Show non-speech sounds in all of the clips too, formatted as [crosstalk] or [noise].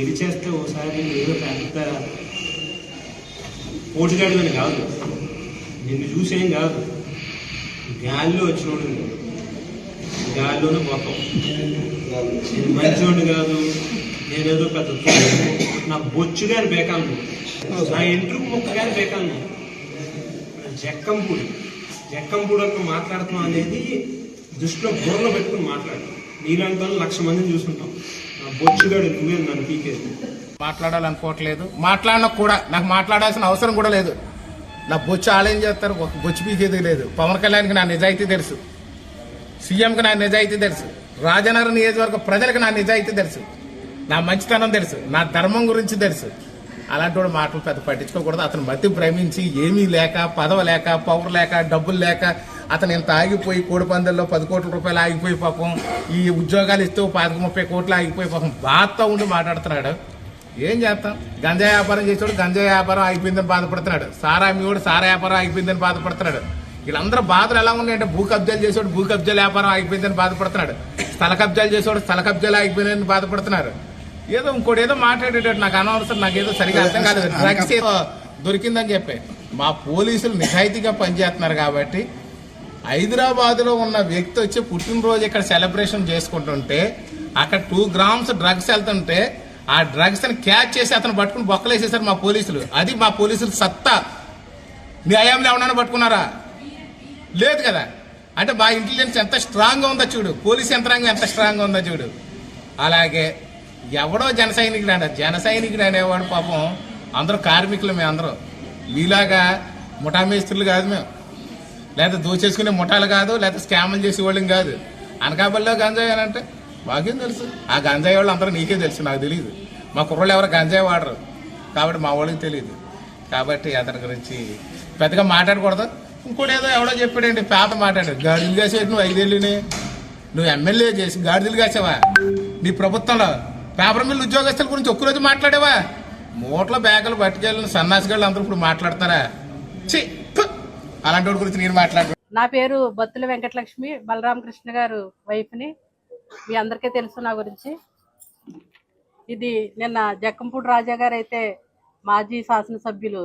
గెలిచేస్తే ఒకసారి ఏదో పెద్ద పోటీగాడివని కాదు. నిన్ను చూసేం కాదు. గాలిలో వచ్చినోడు గాల్లోనే గాలిలోనే పోతాం నేను మంచివాడు కాదు. నేనేదో పెద్ద నా బొచ్చు గారి బేకాలను నా ఇంట్రుకు ముక్క గారి బేకాలను జక్కంపూడి. జక్కంపూడి ఒక మాట్లాడుతున్నాం అనేది దృష్టిలో బుర్రలో పెట్టుకుని మాట్లాడు. నీలాంటి వాళ్ళు లక్ష మందిని చూసుకుంటాం. బొచ్చుగాడు నువ్వే నన్ను పీకేది మాట్లాడాలనుకోవట్లేదు. మాట్లాడినా కూడా నాకు మాట్లాడాల్సిన అవసరం కూడా లేదు. నా బొచ్చు ఆలయం చేస్తారు? ఒక బొచ్చు పీకేది లేదు. పవన్ కళ్యాణ్కి నా నిజాయితీ తెలుసు. సీఎంకి నా నిజాయితీ తెలుసు. రాజనగరం నియోజకవర్గ ప్రజలకు నా నిజాయితీ తెలుసు. నా మంచితనం తెలుసు. నా ధర్మం గురించి తెలుసు. అలాంటి వాడు మాటలు పెద్ద పట్టించుకోకూడదు. అతను మతి భ్రమించి ఏమీ లేక పదవ లేక పవర్ లేక డబ్బులు లేక అతను ఇంత ఆగిపోయి కోడి పందెల్లో పది కోట్ల రూపాయలు ఆగిపోయి పాపం ఈ ఉద్యోగాలు ఇస్తూ పాతిక ముప్పై కోట్లు ఆగిపోయి పాపం బాధతో ఉండి మాట్లాడుతున్నాడు. ఏం చేస్తాం? గంజా వ్యాపారం చేసేవాడు గంజా వ్యాపారం అయిపోయిందని బాధపడుతున్నాడు. సారా అమ్మేవాడు సారా వ్యాపారం అయిపోయిందని బాధపడుతున్నాడు. వీళ్ళందరూ బాధలు ఎలా ఉన్నాయంటే భూ కబ్జాలు చేసేవాడు భూ కబ్జాల వ్యాపారం అయిపోయిందని బాధపడుతున్నాడు. స్థల కబ్జాలు చేసేవాడు స్థల కబ్జాలు అయిపోయిందని బాధపడుతున్నారు ఏదో ఇంకోటి ఏదో మాట్లాడేటట్టు నాకు అనవసరం నాకు ఏదో సరిగా అర్థం కాలేదు. [laughs] డ్రగ్స్ దొరికిందని చెప్పి. మా పోలీసులు నిజాయితీగా పనిచేస్తున్నారు కాబట్టి హైదరాబాద్లో ఉన్న వ్యక్తి వచ్చి పుట్టినరోజు ఇక్కడ సెలబ్రేషన్ చేసుకుంటుంటే అక్కడ టూ గ్రామ్స్ డ్రగ్స్ వెళ్తుంటే ఆ డ్రగ్స్ని క్యాచ్ చేసి అతను పట్టుకుని బొక్కలేసేసారు మా పోలీసులు. అది మా పోలీసులు సత్తా. న్యాయంలో ఎవరైనా పట్టుకున్నారా? లేదు కదా. అంటే మా ఇంటెలిజెన్స్ ఎంత స్ట్రాంగ్గా ఉందో చూడు. పోలీస్ యంత్రాంగం ఎంత స్ట్రాంగ్గా ఉందో చూడు. అలాగే ఎవడో జన సైనికుడు అంట. జన సైనికుడు అనేవాడు పాపం అందరూ కార్మికులు మేము అందరూ మీలాగా ముఠామేస్త్రులు కాదు మేము. లేదా దోచేసుకునే ముఠాలు కాదు లేదా స్కాములు చేసే వాళ్ళం కాదు. అనకాపల్లిలో గంజాయి అని అంటే మాకేం తెలుసు. ఆ గంజాయి వాళ్ళు అందరూ నీకే తెలుసు నాకు తెలియదు మా కుర్రోళ్ళు ఎవరు గంజాయి వాడరు. కాబట్టి మా వాళ్ళకి తెలియదు కాబట్టి అతని గురించి పెద్దగా మాట్లాడకూడదు. ఇంకోటి ఏదో ఎవడో చెప్పాడండి పేద మాట్లాడాడు. గాడిదలు కాసేది నువ్వు ఐదేళ్ళుని. నువ్వు ఎమ్మెల్యే చేసి గాడిదలు కాసావా? నీ ప్రభుత్వంలో పేపర్ మిల్లు ఉద్యోగస్తుల గురించి ఒక్కరోజు మాట్లాడావా? మూట్ల బ్యాగులు పట్టుకెళ్ళిన సన్నాసిగాళ్ళు అందరూ ఇప్పుడు మాట్లాడతారా ఛీ, అలాంటి గురించి నేను మాట్లాడు నా పేరు బత్తుల వెంకటలక్ష్మి బలరామకృష్ణ గారు వైఫ్ని మీ అందరికీ తెలుసు నా గురించి. ఇది నిన్న జక్కంపూడి రాజా గారు అయితే మాజీ శాసనసభ్యులు.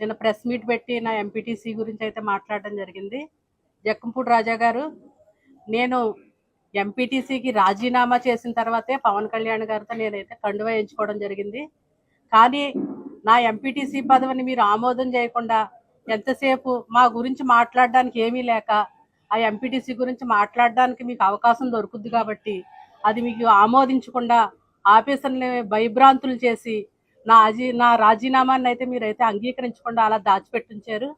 నిన్న ప్రెస్ మీట్ పెట్టి నా ఎంపీటీసీ గురించి అయితే మాట్లాడడం జరిగింది. జక్కంపూడి రాజా గారు నేను ఎంపీటీసీకి రాజీనామా చేసిన తర్వాతే పవన్ కళ్యాణ్ గారితో నేనైతే కండువా ఎంచుకోవడం జరిగింది. కానీ నా ఎంపీటీసీ పదవిని మీరు ఆమోదం చేయకుండా ఎంతసేపు మా గురించి మాట్లాడడానికి ఏమీ లేక ఆ ఎంపీటీసీ గురించి మాట్లాడడానికి మీకు అవకాశం దొరుకుద్ది కాబట్టి అది మీకు ఆమోదించకుండా ఆఫీసర్ని భయభ్రాంతులు చేసి నా అజీ నా రాజీనామాన్ని అయితే మీరైతే అంగీకరించకుండా అలా దాచిపెట్టించారు.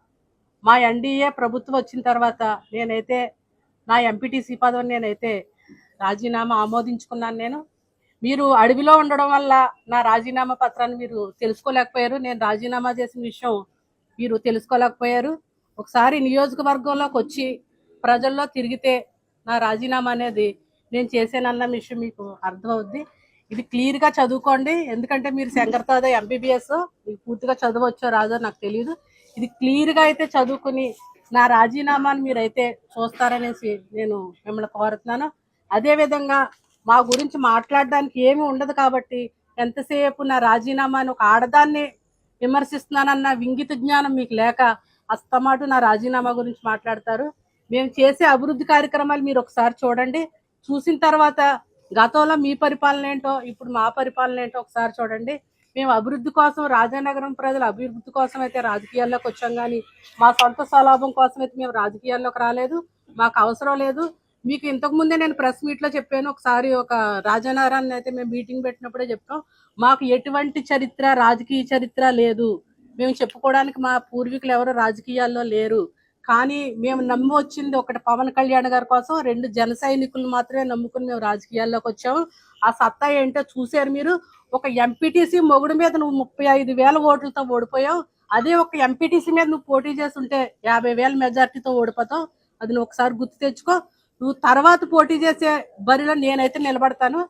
మా ఎన్డీఏ ప్రభుత్వం వచ్చిన తర్వాత నేనైతే నా ఎంపీటీసీ పదవిని నేనైతే రాజీనామా ఆమోదించుకున్నాను నేను. మీరు అడవిలో ఉండడం వల్ల నా రాజీనామా పత్రాన్ని మీరు తెలుసుకోలేకపోయారు. నేను రాజీనామా చేసిన విషయం మీరు తెలుసుకోలేకపోయారు. ఒకసారి నియోజకవర్గంలోకి వచ్చి ప్రజల్లో తిరిగితే నా రాజీనామా అనేది నేను చేశానన్న విషయం మీకు అర్థమవుద్ది. ఇది క్లియర్గా చదువుకోండి. ఎందుకంటే మీరు శంకర్తాద ఎంబీబీఎస్ మీకు పూర్తిగా చదవచ్చో రాదో నాకు తెలియదు ఇది క్లియర్గా అయితే చదువుకుని నా రాజీనామాని మీరైతే చూస్తారనేసి నేను మిమ్మల్ని కోరుతున్నాను. అదేవిధంగా మా గురించి మాట్లాడడానికి ఏమి ఉండదు కాబట్టి ఎంతసేపు నా రాజీనామాను ఒక ఆడదాన్ని విమర్శిస్తున్నానన్న వింగిత జ్ఞానం మీకు లేక అస్తమాటు నా రాజీనామా గురించి మాట్లాడతారు. మేము చేసే అభివృద్ధి కార్యక్రమాలు మీరు ఒకసారి చూడండి. చూసిన తర్వాత గతంలో మీ పరిపాలన ఏంటో ఇప్పుడు మా పరిపాలన ఏంటో ఒకసారి చూడండి. మేము అభివృద్ధి కోసం రాజానగరం ప్రజల అభివృద్ధి కోసం అయితే రాజకీయాల్లోకి వచ్చాం కానీ మా సొంత స్వలాభం కోసం అయితే మేము రాజకీయాల్లోకి రాలేదు. మాకు అవసరం లేదు. మీకు ఇంతకు ముందే నేను ప్రెస్ మీట్లో చెప్పాను ఒకసారి ఒక రాజానగరాన్ని అయితే మేము మీటింగ్ పెట్టినప్పుడే చెప్పాం మాకు ఎటువంటి చరిత్ర రాజకీయ చరిత్ర లేదు. మేము చెప్పుకోవడానికి మా పూర్వీకులు ఎవరు రాజకీయాల్లో లేరు. కానీ మేము నమ్మి వచ్చింది ఒకటి పవన్ కళ్యాణ్ గారి కోసం రెండు జన సైనికులు మాత్రమే నమ్ముకుని మేము రాజకీయాల్లోకి వచ్చాము. ఆ సత్తా ఏంటో చూశారు మీరు? ఒక ఎంపీటీసీ మొగుడు మీద నువ్వు ముప్పై ఐదు వేల ఓట్లతో ఓడిపోయావు. అదే ఒక ఎంపీటీసీ మీద నువ్వు పోటీ చేస్తుంటే యాభై వేల మెజార్టీతో ఓడిపోతావు. అది నువ్వు ఒకసారి గుర్తు తెచ్చుకో. నువ్వు తర్వాత పోటీ చేసే బరిలో నేనైతే నిలబడతాను.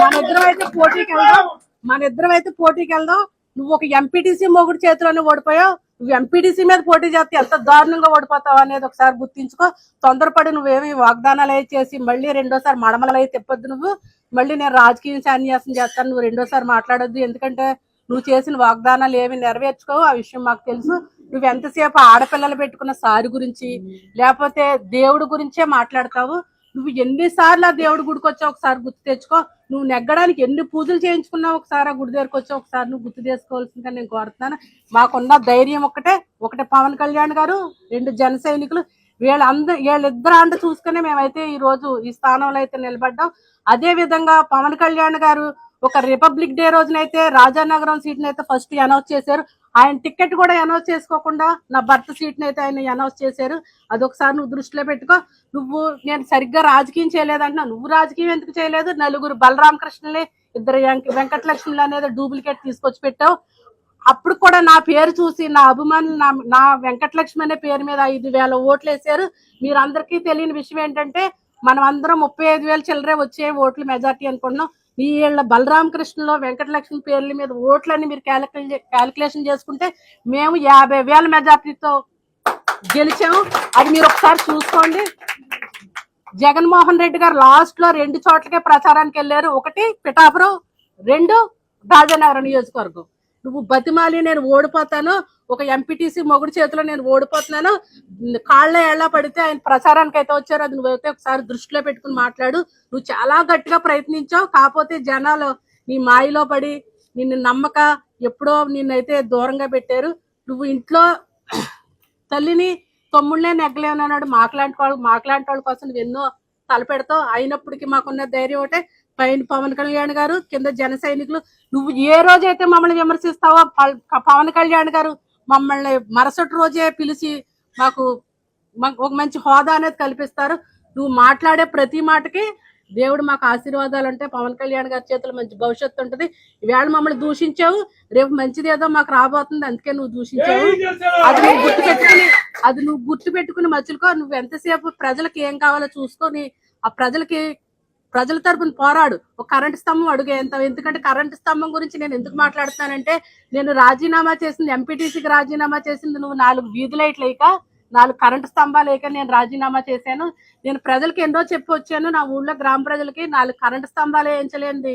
మన ఇద్దరం అయితే పోటీకి వెళ్దాం. మన ఇద్దరం అయితే పోటీకి వెళ్దాం. నువ్వు ఒక ఎంపీటీసీ మొగుడు చేతిలోనే ఓడిపోయావు. నువ్వు ఎంపీటీసీ మీద పోటీ చేస్తే ఎంత దారుణంగా ఓడిపోతావు అనేది ఒకసారి గుర్తించుకో. తొందరపడి నువ్వేమి వాగ్దానాలు అయి చేసి మళ్ళీ రెండోసారి మడమలు అయి తిప్పొద్దు నువ్వు. మళ్ళీ నేను రాజకీయం సన్యాసం చేస్తాను. నువ్వు రెండోసారి మాట్లాడొద్దు. ఎందుకంటే నువ్వు చేసిన వాగ్దానాలు ఏమి నెరవేర్చుకోవు. ఆ విషయం మాకు తెలుసు. నువ్వు ఎంతసేపు ఆడపిల్లలు పెట్టుకున్న సారి గురించి లేకపోతే దేవుడి గురించే మాట్లాడతావు? నువ్వు ఎన్నిసార్లు ఆ దేవుడి గుడికి వచ్చావు? ఒకసారి గుర్తు తెచ్చుకో. నువ్వు నెగ్గడానికి ఎన్ని పూజలు చేయించుకున్నావు? ఒకసారి ఆ గుడి దగ్గరకు వచ్చావు? ఒకసారి నువ్వు గుర్తు చేసుకోవాల్సిందిగా నేను కోరుతున్నాను. మాకున్న ధైర్యం ఒకటే. ఒకటే పవన్ కళ్యాణ్ గారు రెండు జన సైనికులు. వీళ్ళందరూ వీళ్ళిద్దరు అంట చూసుకునే మేమైతే ఈ రోజు ఈ స్థానంలో అయితే నిలబడ్డాం. అదే విధంగా పవన్ కళ్యాణ్ గారు ఒక రిపబ్లిక్ డే రోజునైతే రాజానగరం సీట్ అయితే ఫస్ట్ అనౌన్స్ చేశారు. ఆయన టికెట్ కూడా అనౌన్స్ చేసుకోకుండా నా భర్త సీట్ అయితే ఆయన అనౌన్స్ చేశారు. అదొకసారి నువ్వు దృష్టిలో పెట్టుకో. నువ్వు నేను సరిగ్గా రాజకీయం చేయలేదంటున్నా. నువ్వు రాజకీయం ఎందుకు చేయలేదు? నలుగురు బలరామకృష్ణులే ఇద్దరు వెంక- వెంకటలక్ష్మిలు అనేది డూప్లికేట్ తీసుకొచ్చి పెట్టావు. అప్పుడు కూడా నా పేరు చూసి నా అభిమానులు నా నా వెంకటలక్ష్మి అనే పేరు మీద ఐదు వేల ఓట్లు వేశారు. మీరందరికీ తెలియని విషయం ఏంటంటే మనం అందరం ముప్పై ఐదు వేల చిల్లరే వచ్చే ఓట్లు మెజార్టీ అనుకుంటున్నాం. ఈ బలరామకృష్ణలో వెంకటలక్ష్మి పేర్ల మీద ఓట్లన్నీ మీరు క్యాలిక్యులే క్యాలిక్యులేషన్ చేసుకుంటే మేము యాభై వేల మెజార్టీతో గెలిచాము అది మీరు ఒకసారి చూసుకోండి. జగన్మోహన్ రెడ్డి గారు లాస్ట్లో రెండు చోట్లకే ప్రచారానికి వెళ్ళారు. ఒకటి పిఠాపురం రెండు రాజానగరం నియోజకవర్గం. నువ్వు బతిమాలి నేను ఓడిపోతాను. ఒక ఎంపీటీసీ మొగుడు చేతిలో నేను ఓడిపోతున్నాను. కాళ్ళ ఎలా పడితే ఆయన ప్రచారానికి అయితే వచ్చారు. అది నువ్వైతే ఒకసారి దృష్టిలో పెట్టుకుని మాట్లాడు. నువ్వు చాలా గట్టిగా ప్రయత్నించావు. కాకపోతే జనాలు నీ మాయలో పడి నిన్ను నమ్మక ఎప్పుడో నిన్నైతే దూరంగా పెట్టారు. నువ్వు ఇంట్లో తల్లిని తమ్ముళ్ళే నెగ్గలేనన్నాడు మాట్లాంటి వాళ్ళు మాట్లాంటి వాళ్ళ కోసం నువ్వు ఎన్నో తలపెడతావు. అయినప్పటికీ మాకున్న ధైర్యం ఒకటే. పైన పవన్ కళ్యాణ్ గారు కింద జన సైనికులు నువ్వు ఏ రోజైతే మమ్మల్ని విమర్శిస్తావో పవన్ కళ్యాణ్ గారు మమ్మల్ని మరుసటి రోజే పిలిచి మాకు మాకు ఒక మంచి హోదా అనేది కల్పిస్తారు. నువ్వు మాట్లాడే ప్రతి మాటకి దేవుడు మాకు ఆశీర్వాదాలు అంటే పవన్ కళ్యాణ్ గారి చేతిలో మంచి భవిష్యత్తు ఉంటుంది. ఈవేళ మమ్మల్ని దూషించావు రేపు మంచిది ఏదో మాకు రాబోతుంది అందుకే నువ్వు దూషించావు. అది నువ్వు గుర్తు పెట్టుకుని అది నువ్వు గుర్తు పెట్టుకుని మధ్యలో నువ్వు ఎంతసేపు ప్రజలకు ఏం కావాలో చూసుకొని ఆ ప్రజలకి ప్రజల తరపున పోరాడు. ఒక కరెంట్ స్తంభం అడుగు ఎంత ఎందుకంటే కరెంట్ స్తంభం గురించి నేను ఎందుకు మాట్లాడుతానంటే నేను రాజీనామా చేసింది ఎంపీటీసీకి రాజీనామా చేసింది నువ్వు నాలుగు వీధి లైట్లు లేక నాలుగు కరెంట్ స్తంభాలు లేక నేను రాజీనామా చేశాను. నేను ప్రజలకి ఎన్నో చెప్పి వచ్చాను. నా ఊళ్ళో గ్రామ ప్రజలకి నాలుగు కరెంట్ స్తంభాలు వేయించలేంది.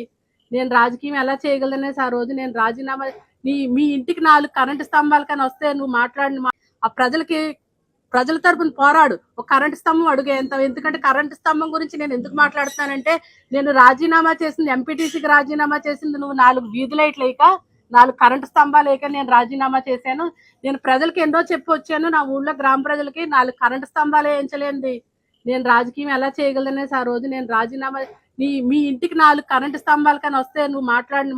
నేను రాజకీయం ఎలా చేయగలనేసి ఆ రోజు నేను రాజీనామా నీ మీ ఇంటికి నాలుగు కరెంట్ స్తంభాలు కానీ వస్తే నువ్వు మాట్లాడిన మా- ఆ ప్రజలకి ప్రజల తరపున పోరాడు. ఒక కరెంట్ స్తంభం అడుగేంత ఎంత? ఎందుకంటే కరెంట్ స్తంభం గురించి నేను ఎందుకు మాట్లాడుతానంటే నేను రాజీనామా చేసింది ఎంపీటీసీకి రాజీనామా చేసింది నువ్వు నాలుగు వీధి లైట్లు లేక నాలుగు కరెంట్ స్తంభాలు లేక నేను రాజీనామా చేశాను. నేను ప్రజలకి ఎన్నో చెప్పి వచ్చాను. నా ఊళ్ళో గ్రామ ప్రజలకి నాలుగు కరెంట్ స్తంభాలు వేయించలేంది నేను రాజకీయం ఎలా చేయగలనేసి ఆ రోజు నేను రాజీనామా నీ మీ ఇంటికి నాలుగు కరెంటు స్తంభాలు కానీ వస్తే నువ్వు మాట్లాడిన